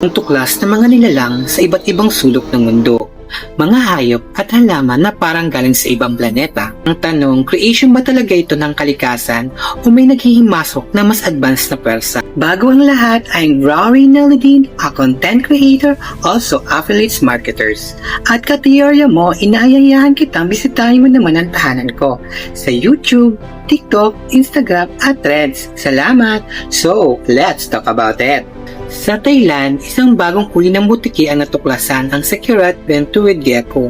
ang tuklas ng mga nilalang sa iba't ibang sulok ng mundo. Mga hayop at halaman na parang galing sa ibang planeta. Ang tanong, creation ba talaga ito ng kalikasan o may naghihimasok na mas advanced na pwersa? Bago ang lahat, I'm Rory Nelidine, a content creator, also affiliates marketers. At kateorya mo, inaayayahan kitang bisitahin mo naman ang tahanan ko sa YouTube, TikTok, Instagram at Threads. Salamat! So, let's talk about it! Sa Thailand, isang bagong uri ng butiki ang natuklasan ang Securat Ventuid Gecko.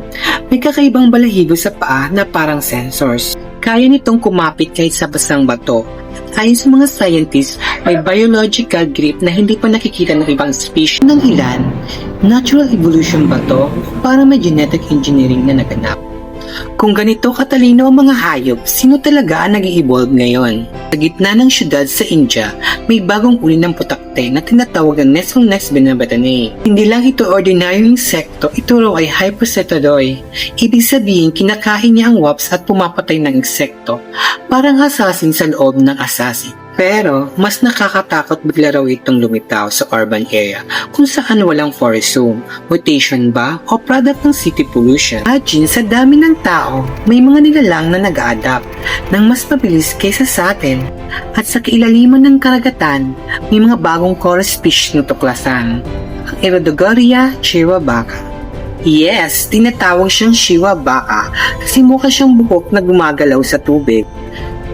May kakaibang balahibo sa paa na parang sensors. Kaya nitong kumapit kahit sa basang bato. Ayon sa mga scientists, may biological grip na hindi pa nakikita ng ibang species ng ilan. Natural evolution ba to? O Parang may genetic engineering na naganap. Kung ganito katalino ang mga hayop, sino talaga ang nag evolve ngayon? Sa gitna ng syudad sa India, may bagong uri ng putakte na tinatawag na Nesonnex benabatanae. Hindi lang ito ordinaryong insekto, ito raw ay hypercetodoi. Ibig sabihin, kinakain niya ang wasps at pumapatay ng insekto. Parang assassin sa loob ng assassin. Pero, mas nakakatakot bigla itong lumitaw sa urban area kung saan walang forest zone, mutation ba o product ng city pollution. Imagine sa dami ng tao, may mga nilalang na nag adapt ng mas mabilis kaysa sa atin. At sa kailaliman ng karagatan, may mga bagong coral species na tuklasan. Ang Erodogoria chihuahua. Yes, tinatawag siyang chihuahua kasi mukha siyang buhok na gumagalaw sa tubig.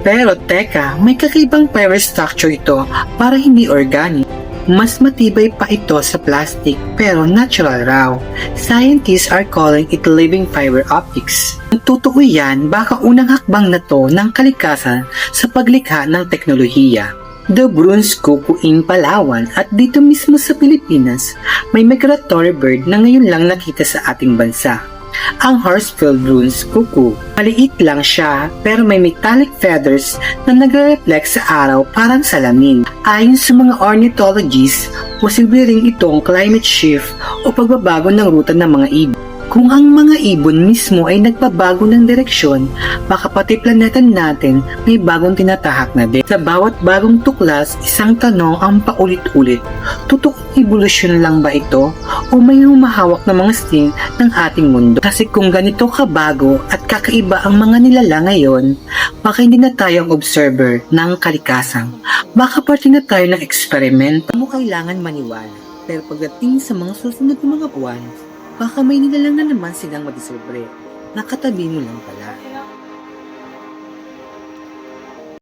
Pero teka, may kakaibang fiber structure ito para hindi organic. Mas matibay pa ito sa plastic pero natural raw. Scientists are calling it living fiber optics. Kung totoo yan, baka unang hakbang na to ng kalikasan sa paglikha ng teknolohiya. The Bruns Cuckoo in Palawan at dito mismo sa Pilipinas, may migratory bird na ngayon lang nakita sa ating bansa ang Horsfield Bruns cuckoo. Maliit lang siya pero may metallic feathers na nagre-reflect sa araw parang salamin. Ayon sa mga ornithologists, posible rin itong climate shift o pagbabago ng ruta ng mga ibon. Kung ang mga ibon mismo ay nagbabago ng direksyon, baka pati planeta natin may bagong tinatahak na din. Sa bawat bagong tuklas, isang tanong ang paulit-ulit. Totoong evolusyon lang ba ito? O may humahawak na mga sting ng ating mundo? Kasi kung ganito kabago at kakaiba ang mga nilala ngayon, baka hindi na tayo ang observer ng kalikasan. Baka parte na tayo ng eksperimento. Mo kailangan maniwala. Pero pagdating sa mga susunod na mga buwan, baka may nilalang na naman silang madisubре. Nakatabi mo lang pala.